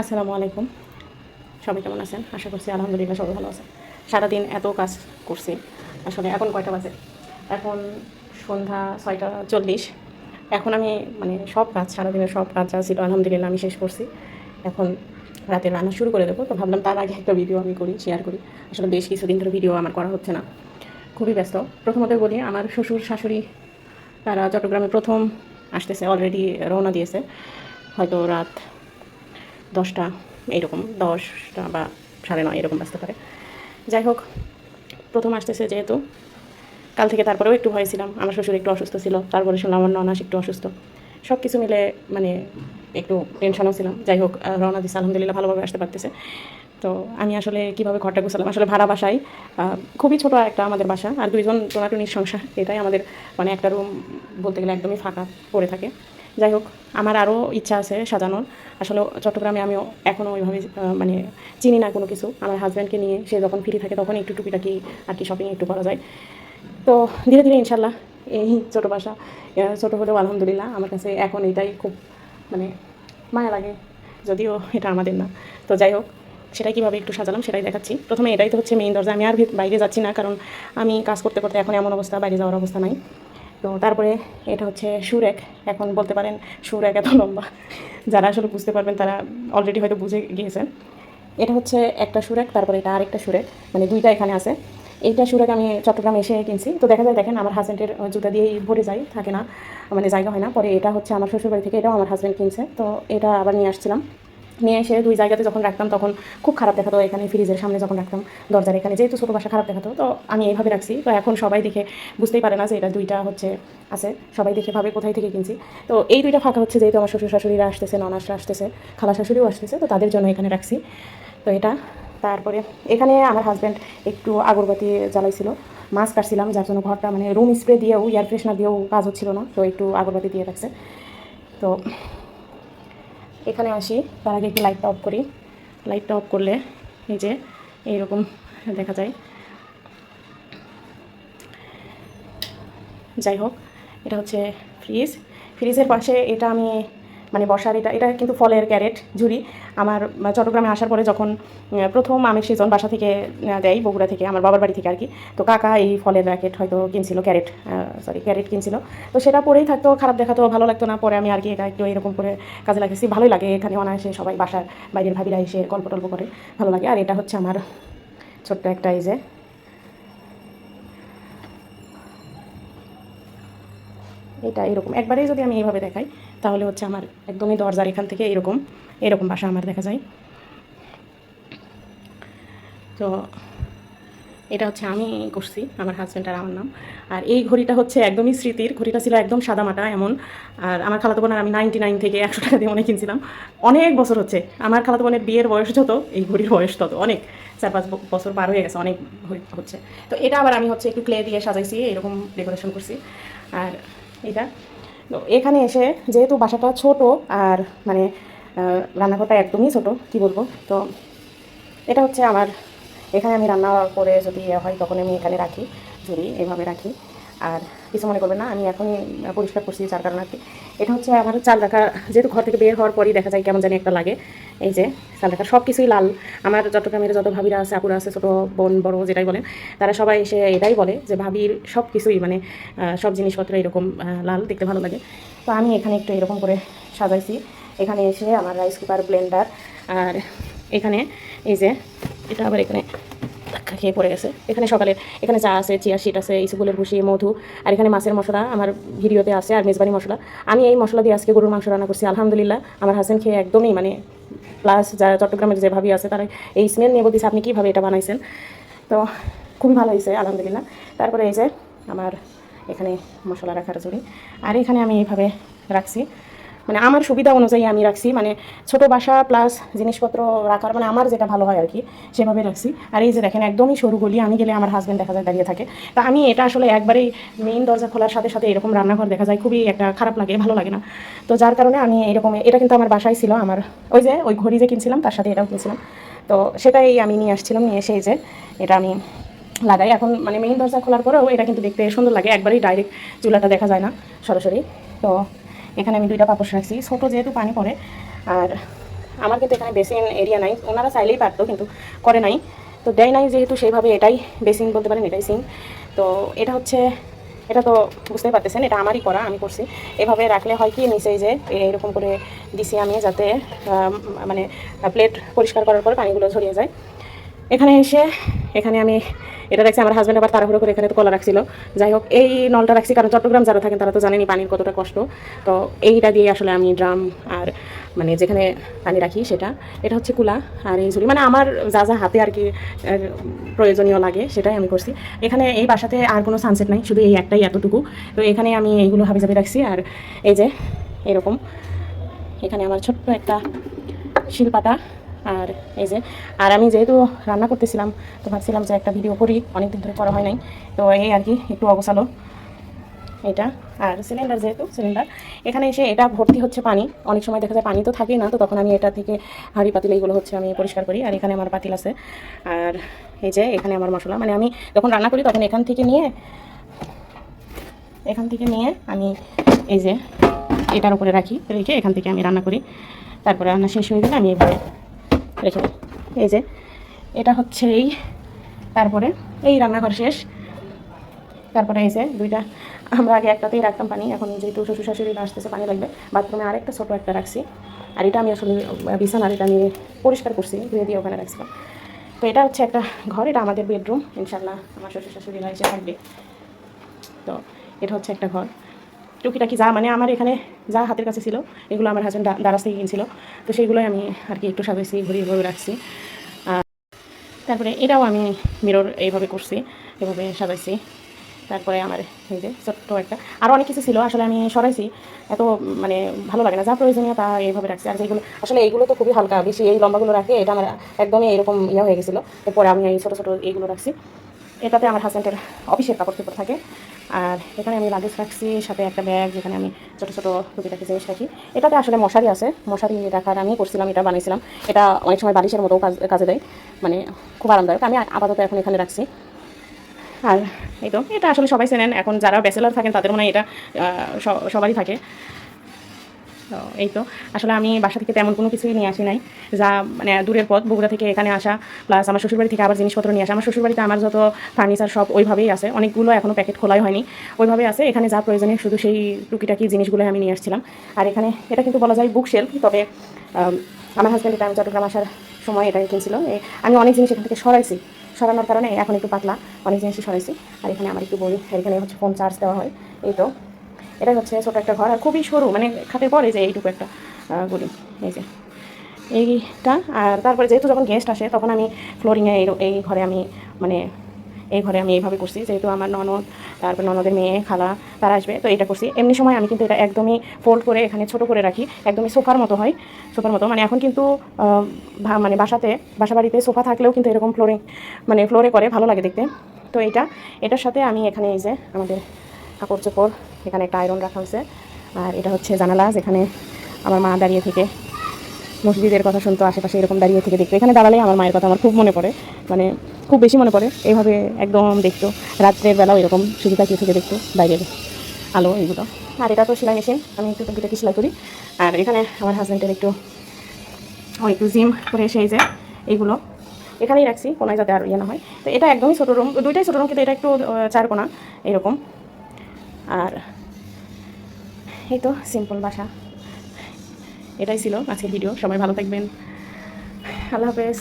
আসসালামু আলাইকুম। সবাই কেমন আছেন? আশা করছি আলহামদুলিল্লাহ সবাই ভালো আছেন। সারাদিন এত কাজ করছি। আসলে এখন কয়টা বাজে? এখন সন্ধ্যা ছয়টা চল্লিশ। এখন আমি মানে সব কাজ, সারাদিনের সব কাজ যা ছিল আলহামদুলিল্লাহ আমি শেষ করছি। এখন রাতে রান্না শুরু করে দেবো। তো ভাবলাম তার আগে একটা ভিডিও আমি করি শেয়ার করি। আসলে বেশ কিছুদিন ধরে ভিডিও আমার করা হচ্ছে না। খুবই ব্যস্ত। প্রথমত বলি, আমার শ্বশুর, শাশুড়ি, তারা চট্টগ্রামে প্রথম আসতেছে অলরেডি রওনা দিয়েছে। হয়তো রাত দশটা এইরকম দশটা বা সাড়ে নয় এরকম বাজতে পারে। যাই হোক, প্রথম আসতেছে যেহেতু, কাল থেকে তারপরেও একটু ভয় ছিলাম আমার শ্বশুর একটু অসুস্থ ছিল, তারপরে শুনলাম আমার ননাস একটু অসুস্থ। সব কিছু মিলে মানে একটু টেনশনও ছিলাম। যাই হোক রওনা দিচ্ছে আলহামদুলিল্লাহ ভালোভাবে আসতে পারতেছে। তো আমি আসলে কীভাবে ঘরটা গুছালাম? আসলে ভাড়া বাসায় খুবই ছোট একটা আমাদের বাসা, আর দুইজন টোনাটুনির সংসার এটাই আমাদের মানে একটা রুম বলতে গেলে একদমই ফাঁকা পড়ে থাকে। যাই হোক, আমার আরও ইচ্ছা আছে সাজানোর। আসলে চট্টগ্রামে আমিও এখনও ওইভাবে মানে চিনি না কোনো কিছু। আমার হাজব্যান্ডকে নিয়ে সে যখন ফ্রি থাকে তখন একটু টুকিটাকি আর কি শপিং একটু করা যায়। তো ধীরে ধীরে ইনশাল্লাহ এই ছোটো বাসা ছোটো হলেও আলহামদুলিল্লাহ আমার কাছে এখন এটাই খুব মানে মায়া লাগে। যদিও এটা আমাদের না। তো যাই হোক, সেটাই কীভাবে একটু সাজালাম সেটাই দেখাচ্ছি। প্রথমে এটাই তো হচ্ছে মেইন দরজা। আমি আর বাইরে যাচ্ছি না কারণ আমি কাজ করতে করতে এখন এমন অবস্থা, বাইরে যাওয়ার অবস্থা নাই। তো তারপরে এটা হচ্ছে সুরেক এখন বলতে পারেন সুরেক এত লম্বা। যারা আসলে বুঝতে পারবেন তারা অলরেডি হয়তো বুঝে গিয়েছেন। এটা হচ্ছে একটা সুরেক তারপরে এটা আরেকটা সুরেক মানে দুইটা এখানে আছে। এইটা সুরেক আমি চট্টগ্রামে এসে কিনছি। তো দেখা যায়, দেখেন আমার হাজব্যান্ডের জুতা দিয়েই ভরে যায়, থাকে না। মানে জায়গা হয় না। পরে এটা হচ্ছে আমার শ্বশুরবাড়ি থেকে এটাও আমার হাজব্যান্ড কিনছে। তো এটা আবার নিয়ে আসছিলাম। নিয়ে এসে দুই জায়গাতে যখন রাখতাম, তখন খুব খারাপ দেখাতো। এখানে ফ্রিজের সামনে যখন রাখতাম, দরজার এখানে, যেহেতু ছোটো বাসা খারাপ দেখাতো, তো আমি এইভাবে রাখছি। তো এখন সবাই দেখে বুঝতেই পারে না যে এটা দুইটা হচ্ছে আছে। সবাই দেখে ভাবে কোথায় থেকে কিনছি। তো এই দুইটা ফাঁকা হচ্ছে যেহেতু আমার শ্বশুর শাশুড়িরা আসতেছে ননাসরা আসতেছে খালা শাশুড়িও আসতেছে, তো তাদের জন্য এখানে রাখছি। তো এটা। তারপরে এখানে আমার হাজব্যান্ড একটু আগরবাতি জ্বালাইছিল মাছ কাটছিলাম, যার জন্য ঘরটা মানে রুম স্প্রে দিয়েও এয়ার ফ্রেশনার দিয়েও কাজ হচ্ছিল না, তো একটু আগরবাতি দিয়ে রাখছে। তো এখানে আসি, তার আগে একটু লাইটটা অফ করি। লাইটটা অফ করলে এই যে এইরকম দেখা যায়। যাই হোক, এটা হচ্ছে ফ্রিজ ফ্রিজের পাশে এটা আমি মানে বসার এটা এটা কিন্তু ফলের ক্যারেট ঝুড়ি আমার চট্টগ্রামে আসার পরে যখন প্রথম আমের সিজন বাসা থেকে দেয় বগুড়া থেকে, আমার বাবার বাড়ি থেকে আর কি, তো কাকা এই ফলের র্যাকেট হয়তো কিনছিল, ক্যারেট সরি ক্যারেট কিনছিল। তো সেটা পরেই থাকতো, খারাপ দেখাতো, ভালো লাগতো না, পরে আমি আর কি এটা একটু এরকম করে কাজে লাগেছি ভালোই লাগে এখানে অনায়াসে সবাই বাসার বাইরের ভাবিরা এসে গল্প টল্প করে, ভালো লাগে। আর এটা হচ্ছে আমার ছোট্ট একটা এই যে এটা এরকম। একবারেই যদি আমি এইভাবে দেখাই তাহলে হচ্ছে আমার একদমই দরজার এখান থেকে এরকম এরকম বাসা আমার দেখা যায়। তো এটা হচ্ছে আমি করছি, আমার হাজব্যান্ড আর আমার নাম। আর এই ঘড়িটা হচ্ছে একদমই স্মৃতির, ঘড়িটা ছিল একদম সাদামাটা এমন। আর আমার খালাতো বোনের আমি নাইনটি নাইন থেকে একশো টাকা দিয়ে অনেক কিনছিলাম। অনেক বছর হচ্ছে, আমার খালাতো বোনের বিয়ের বয়স যত, এই ঘড়ির বয়স তত, অনেক। চার পাঁচ বছর পার হয়ে গেছে অনেক হচ্ছে। তো এটা আবার আমি হচ্ছে একটু ক্লে দিয়ে সাজাইছি, এরকম ডেকোরেশন করছি। আর এটা তো এখানে এসে যেহেতু বাসাটা ছোট আর মানে রান্নাঘরটা একদমই ছোট, কি বলব? তো এটা হচ্ছে আমার, এখানে আমি রান্না করে যদি ইয়ে হয় তখন আমি এখানে রাখি, ঝুড়ি এভাবে রাখি। আর কিছু মনে করবে না, আমি এখনই পরিষ্কার করছি যার কারণে আর কি। এটা হচ্ছে আমার চাল রাখা, যেহেতু ঘর থেকে বের হওয়ার পরই দেখা যায় কেমন জানি একটা লাগে। এই যে চাল রাখা সব কিছুই লাল। আমার চট্টগ্রামের যত ভাবিরা আছে, আপুরা আছে, ছোটো, বোন, বড়, যেটাই বলেন, তারা সবাই এসে এটাই বলে যে ভাবির সব কিছুই মানে সব জিনিসপত্র এরকম লাল, দেখতে ভালো লাগে। তো আমি এখানে একটু এরকম করে সাজাইছি। এখানে এসে আমার রাইস কুকার ব্লেন্ডার আর এখানে এই যে, এটা আবার এখানে ধাক্কা খেয়ে পড়ে গেছে। এখানে সকালে এখানে চা আছে, চিয়া শিট আছে ইসুগুলের ভুসি মধু, আর এখানে মাছের মশলা আমার ভিডিওতে আছে, আর মেজবানি মশলা। আমি এই মশলা দিয়ে আজকে গরুর মাংস রান্না করছি, আলহামদুলিল্লাহ। আমার হাজব্যান্ড খেয়ে একদমই মানে প্লাস যারা চট্টগ্রামের যে ভাবি আছে, তারা এই স্মেল নিয়ে বলতেছে, আপনি কীভাবে এটা বানাইছেন? তো খুবই ভালো হয়েছে, আলহামদুলিল্লাহ। তারপরে এই যে আমার এখানে মশলা রাখার জন্য আর এখানে আমি এইভাবে রাখছি। মানে আমার সুবিধা অনুযায়ী আমি রাখছি মানে ছোট বাসা প্লাস জিনিসপত্র রাখার মানে আমার যেটা ভালো হয় আর কি, সেভাবে রাখছি। আর এই যে দেখেন, একদমই সরু গলি, আমি গেলে আমার হাজব্যান্ড দেখা যায় দাঁড়িয়ে থাকে। তা আমি এটা আসলে একবারেই মেইন দরজা খোলার সাথে সাথে এরকম রান্নাঘর দেখা যায়, খুবই একটা খারাপ লাগে, ভালো লাগে না। তো যার কারণে আমি এরকম, এটা কিন্তু আমার বাসায় ছিল, আমার ওই যে, ওই ঘড়ি যে কিনছিলাম, তার সাথে এটাও কিনছিলাম। তো সেটাই আমি নিয়ে আসছিলাম, নিয়ে এসে এই যে এটা আমি লাগাই। এখন মানে মেইন দরজা খোলার পরেও এটা কিন্তু দেখতে সুন্দর লাগে, একবারেই ডাইরেক্ট চুলাটা দেখা যায় না সরাসরি। তো এখানে আমি দুইটা পাপোশ রাখছি। ছোটো যেহেতু পানি পড়ে, আর আমার কিন্তু এখানে বেসিন এরিয়া নাই। ওনারা চাইলেই পারতো, কিন্তু করে নাই। তো দেয় নাই যেহেতু সেইভাবে এটাই বেসিন বলতে পারেন, এটাই সিং তো এটা হচ্ছে, এটা তো বুঝতেই পারতেছেন, এটা আমারই করা, আমি করছি। এভাবে রাখলে হয় কি, নিচে যে এরকম করে দিছি আমি যাতে মানে প্লেট পরিষ্কার করার পর পানিগুলো ছড়িয়ে যায়। এখানে এসে, এখানে আমি এটা রাখছি আমার হাজব্যান্ড আবার তাড়াহুড়ো করে এখানে তো কলা রাখছিল। যাই হোক, এই নলটা রাখছি, কারণ চট্টগ্রাম যারা থাকেন তারা তো জানেনি পানির কতটা কষ্ট। তো এইটা দিয়ে আসলে আমি ড্রাম আর মানে যেখানে পানি রাখি সেটা, এটা হচ্ছে কুলা আর এই ঝুড়ি। মানে আমার যা যা হাতে আর কি প্রয়োজনীয় লাগে সেটাই আমি করছি। এখানে এই বাসাতে আর কোনো সানসেট নাই, শুধু এই একটাই এতটুকু। তো এখানে আমি এইগুলো হাবিজাবি রাখছি আর এই যে, এরকম। এখানে আমার ছোট্ট একটা শিলপাটা। আর এই যে, আর আমি যেহেতু রান্না করতেছিলাম, তো ভাবছিলাম যে একটা ভিডিও করি, অনেকদিন ধরে করা হয় নাই, তো এই আর কি, একটু অগোছালো। এটা, আর সিলিন্ডার যেহেতু সিলিন্ডার এখানে এসে এটা ভর্তি হচ্ছে পানি। অনেক সময় দেখা যায় পানি তো থাকেই না, তো তখন আমি এটা থেকে হাঁড়ি পাতিল এইগুলো হচ্ছে আমি পরিষ্কার করি, আর এখানে আমার পাতিল আছে। আর এই যে, এখানে আমার মশলা মানে আমি যখন রান্না করি তখন এখান থেকে নিয়ে, এখান থেকে নিয়ে আমি এই যে, এটার উপরে রাখি, রেখে এখান থেকে আমি রান্না করি। তারপরে রান্না শেষ হয়ে গেলে আমি এভাবে রেখে দিই। এই যে, এটা হচ্ছে এই, তারপরে এই রান্নাঘর শেষ। তারপরে এই যে দুইটা, আমরা আগে একটাতেই রাখতাম পানি, এখন যেহেতু শ্বশুর শাশুড়ি আসতেছে, পানি লাগবে। বাথরুমে আরেকটা ছোটো একটা রাখছি। আর এটা আমি আসলে বিছানার এটা আমি পরিষ্কার করছি, ধুয়ে দিয়ে ওখানে রাখছিলাম তো এটা হচ্ছে একটা ঘর, এটা আমাদের বেডরুম ইনশাল্লাহ আমার শ্বশুর শাশুড়িরা এসে থাকবে। তো এটা হচ্ছে একটা ঘর। টুকিটাকি যা মানে আমার এখানে যা হাতের কাছে ছিল, এগুলো আমার হাজব্যান্ড দারাজ থেকে কিনছিল। তো সেইগুলোই আমি আর কি একটু সাজাইছি ঘুরিয়ে ঘুরিয়ে রাখছি। তারপরে এটাও আমি মিরর এইভাবে করছি, এভাবে সাজাইছি। তারপরে আমার এই যে ছোট্ট একটা আরও অনেক কিছু ছিল, আসলে আমি সরাইছি। এত মানে ভালো লাগে না, যা প্রয়োজনীয় তা এইভাবে রাখছি। আর যেগুলো, আসলে এইগুলো তো খুবই হালকা, বেশি এই লম্বাগুলো রাখে, এটা আমার একদমই এরকম ইয়ে হয়ে গেছিল। এরপরে আমি এই ছোটো ছোটো এইগুলো রাখছি। এটাতে আমার হাজব্যান্ডের অফিসের কাপড় চোপড় থাকে। আর এখানে আমি লাগেজ রাখছি, সাথে একটা ব্যাগ যেখানে আমি ছোটো ছোটো টুকিটাকি জিনিস রাখি। এটাতে আসলে মশারি আছে, মশারি রাখার আমি করছিলাম, এটা বানিয়েছিলাম। এটা অনেক সময় বালিশের মতো কাজ কাজে দেয় মানে খুব আরামদায়ক। আমি আপাতত এখন এখানে রাখছি। আর এই তো, এটা আসলে সবাই চেনেন, এখন যারা ব্যাচেলার থাকেন তাদের মনে হয় এটা সবারই থাকে। এই তো। আসলে আমি বাসা থেকে তেমন কোনো কিছুই নিয়ে আসি নাই। যা মানে দূরের পথ, বগুড়া থেকে এখানে আসা প্লাস আমার শ্বশুরবাড়ি থেকে আবার জিনিসপত্র নিয়ে আসা। আমার শ্বশুরবাড়িতে আমার যত ফার্নিচার সব ওইভাবেই আছে। অনেকগুলো এখনও প্যাকেট খোলাই হয়নি। ওইভাবে আছে। এখানে যা প্রয়োজনীয় শুধু সেই টুকিটাকি জিনিসগুলো আমি নিয়ে আসছিলাম। আর এখানে, এটা কিন্তু বলা যায় বুক শেলফ তবে আমার হাজব্যান্ড এটা আমি চট্টগ্রাম আসার সময় এটা কিনছিল। আমি অনেক জিনিস এখান থেকে সরাইছি। সরানোর কারণে এখন একটু পাতলা, অনেক জিনিসই সরাইছি। আর এখানে আমার একটু বই এখানে হচ্ছে ফোন চার্জ দেওয়া হয়। এই তো। এটাই হচ্ছে ছোটো একটা ঘর, আর খুবই সরু মানে খাটের পর যে এইটুকু একটা গলি, এই যে। এইটা, আর তারপরে যেহেতু যখন গেস্ট আসে, তখন আমি ফ্লোরিংয়ে এই এই ঘরে আমি মানে এই ঘরে আমি এইভাবে করছি, যেহেতু আমার ননদ, তারপর ননদের মেয়ে, খালা, তারা আসবে, তো এটা করছি। এমনি সময় আমি কিন্তু এটা একদমই ফোল্ড করে এখানে ছোট করে রাখি, একদমই সোফার মতো হয়, সোফার মতো। মানে এখন কিন্তু মানে বাসাতে বাসা বাড়িতে সোফা থাকলেও কিন্তু এরকম ফ্লোরিং মানে ফ্লোরে করে, ভালো লাগে দেখতে। তো এটা এটার সাথে আমি এখানে এই যে আমাদের কাপড় চোপড়, এখানে একটা আয়রন রাখা হয়েছে। আর এটা হচ্ছে জানালা, যেখানে আমার মা দাঁড়িয়ে থেকে মসজিদের কথা শুনতো, আশেপাশে এরকম দাঁড়িয়ে থেকে দেখতো। এখানে দাঁড়ালেই আমার মায়ের কথা আমার খুব মনে পড়ে মানে খুব বেশি মনে পড়ে। এইভাবে একদম দেখতো, রাত্রের বেলাও এরকম শুধু তাকিয়ে থেকে দেখতো বাইরের আলো এইগুলো। আর এটা তো সেলাই মেশিন, আমি একটু টুকিটাকি সেলাই করি। আর এখানে আমার হাজব্যান্ডের একটু, ও একটু জিম করে এসে যে এইগুলো। এখানেই রাখছি, কোনায় যাতে আর ইয়ে না হয়। তো এটা একদমই ছোটো রুম দুইটাই ছোটো রুম কিন্তু এটা একটু চার কোনা, এরকম। আর এই তো সিম্পল বাসা এটাই ছিল আজকের ভিডিও সবাই ভালো থাকবেন। আল্লাহ হাফেজ।